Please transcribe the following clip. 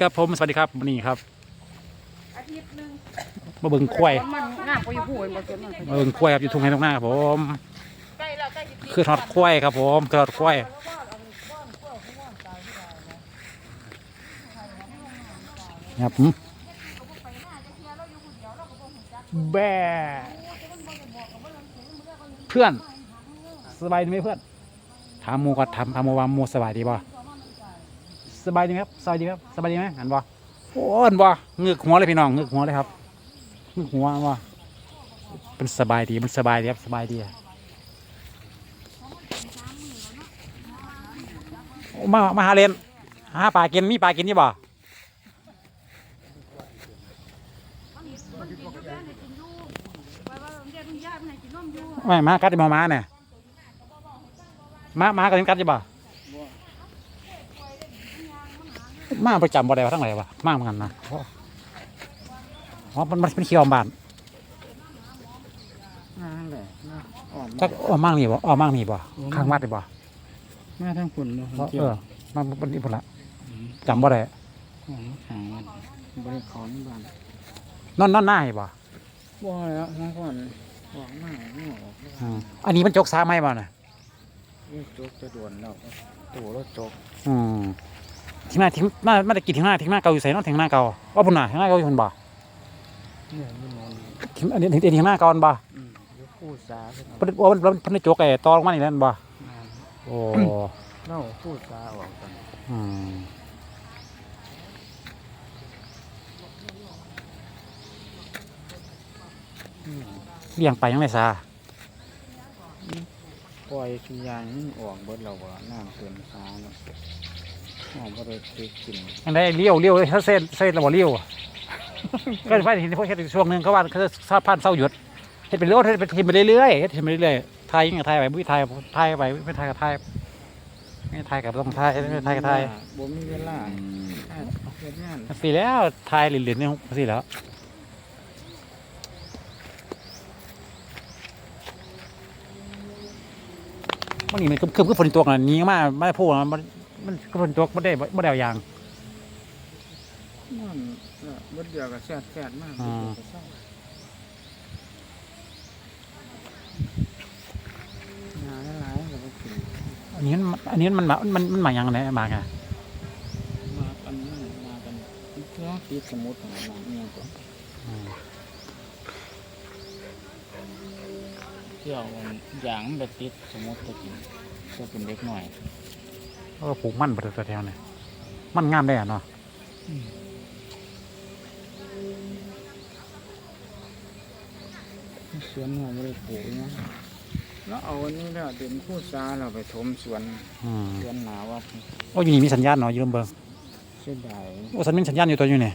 ครับผมสวัสดีครับวันนี้ครับอาทิตย์หนึงมาเบิ่งควายมันงามกว่าอยู่ผู้เห็นบ่สวนมันมาเบิ่งควายครับอยู่ทุ่งไร่ทุ่งนาครับผมใกล้แล้วใกล้สิปีคือทอดควายครับผมคือทอดควายครับผมแบ่เพื่อนสบายดีไหมเพื่อนถามหมูก่อนถามถามหมูว่าหมูสบายดีป่ะ สบายดีไหมครับสบายดีครับสบายดีไหมอันบ่โอ้อันบ่เงือกหัวเลยพี่น้องเงือกหัวเลยครับเงือกหัวอันบ่เป็นสบายดีมันสบายดีครับสบายดีมามาหาเรียนหาปลากินมีปลากินยี่บ่ไม่มากัดมามาเนี่ยมามากัดกัดยี่บ่ มาประจำบ่ได้ว่าทั้งไหนวะมาเหมือนกันนะอ๋อมันมันเป็นเขียวบานมาทั้งแหละมาอ่อนจักอ๋อมั่งนี่บ่อ๋อมั่งนี่บ่ข้างวัดนี่บ่มาทั้งฝุ่นเนาะเออเกี่ยเอวอมันมันนี่พุ่นละจำบ่ได้ของหางมันบริขอนบ้านนอนนอนหน้าให้บ่บ่แล้วมาก่อนหวังมากไม่ออกอืมอันนี้มันจกซ้าไหมบ่น่ะเรื่องจกจะด่วนแล้วตัวรถจกอืม ทิ้งหน้าทิ้งหน้าไม่ได้กินทิ้งหน้าทิ้งหน้าเก่าอยู่ใส่เนอะทิ้งหน้าเก่าว่าพุ่นน่ะทิ้งหน้าเก่าอยู่พุ่นบ่เนี่ยไม่นอนทิ้งอันนี้ทิ้งทิ้งหน้าเก่าอันบ่อืมเดี๋ยวพูดสาขึ้นเพิ่นว่ามันเพิ่นได้จกไอ้ตอลงมานี่แล้วอันบ่มาโอ้เล่าพูดสาออกกันอืมอืมเลี้ยงไปยังไงซาปล่อยทุกอย่างมันออกเบิดแล้วว่าน้ำเต็มสาเนาะ หอมบ่ได้ติดกินยังได้เลี้ยวเลี้ยวถ้าเส้นเส้นระบ่เลี้ยวอะก็ไปเห็นพวกเฮ็ดอยู่ช่วงหนึงเขาว่าเขาจะสาพันเศร้าหยุดเฮ็ดไปเรื่อยเฮ็ดไปเฮ็ดไปเรื่อยๆเฮ็ดไปเรื่อยๆทายยังไงทายไปบ่มีทายทายไปไม่ทายก็ทายไม่ทายก็ต้องทายไม่ทายก็ทายบ่มีเวลาถ้าเฮ็ดงานสิแล้วทายเหรียญๆนี่สิแล้วมันนี่มันคือคือคือฝนตกอะหนี้มาไม่ได้พูดอะมัน มันคือฝนตกไม่ได้ไม่ได้เอายาง มันน่ะเบิดเดียวก็แซ่บแซ่บมากอ่าเบิดเดียวก็เศร้าหาหลายๆก็บ่กินอันนี้มันอันนี้มันมามันมันมายังไงมาไงมากันนั่นมากันเพื่อติดสมุดของเราเนี่ยก่อนอืมเที่ยวมันอย่างมันไปติดสมุดตะกินก็เป็นเด็กหน่อย แล้วก็ปลูกมันบริเวณแถวเนี่ยมันงามได้อะเนาะสวนเราไม่ได้ปลูกนะแล้วเอาอันนี้แล้วเดินผู้ซาเราไปถมสวนอืมสวนหนาวัดโอ้อยู่นี่มีสัญญาณเนาะอยืมเบิ่งเสียดายโอ้สัญญาณสัญญาณอยู่ตัวอยู่นี่ม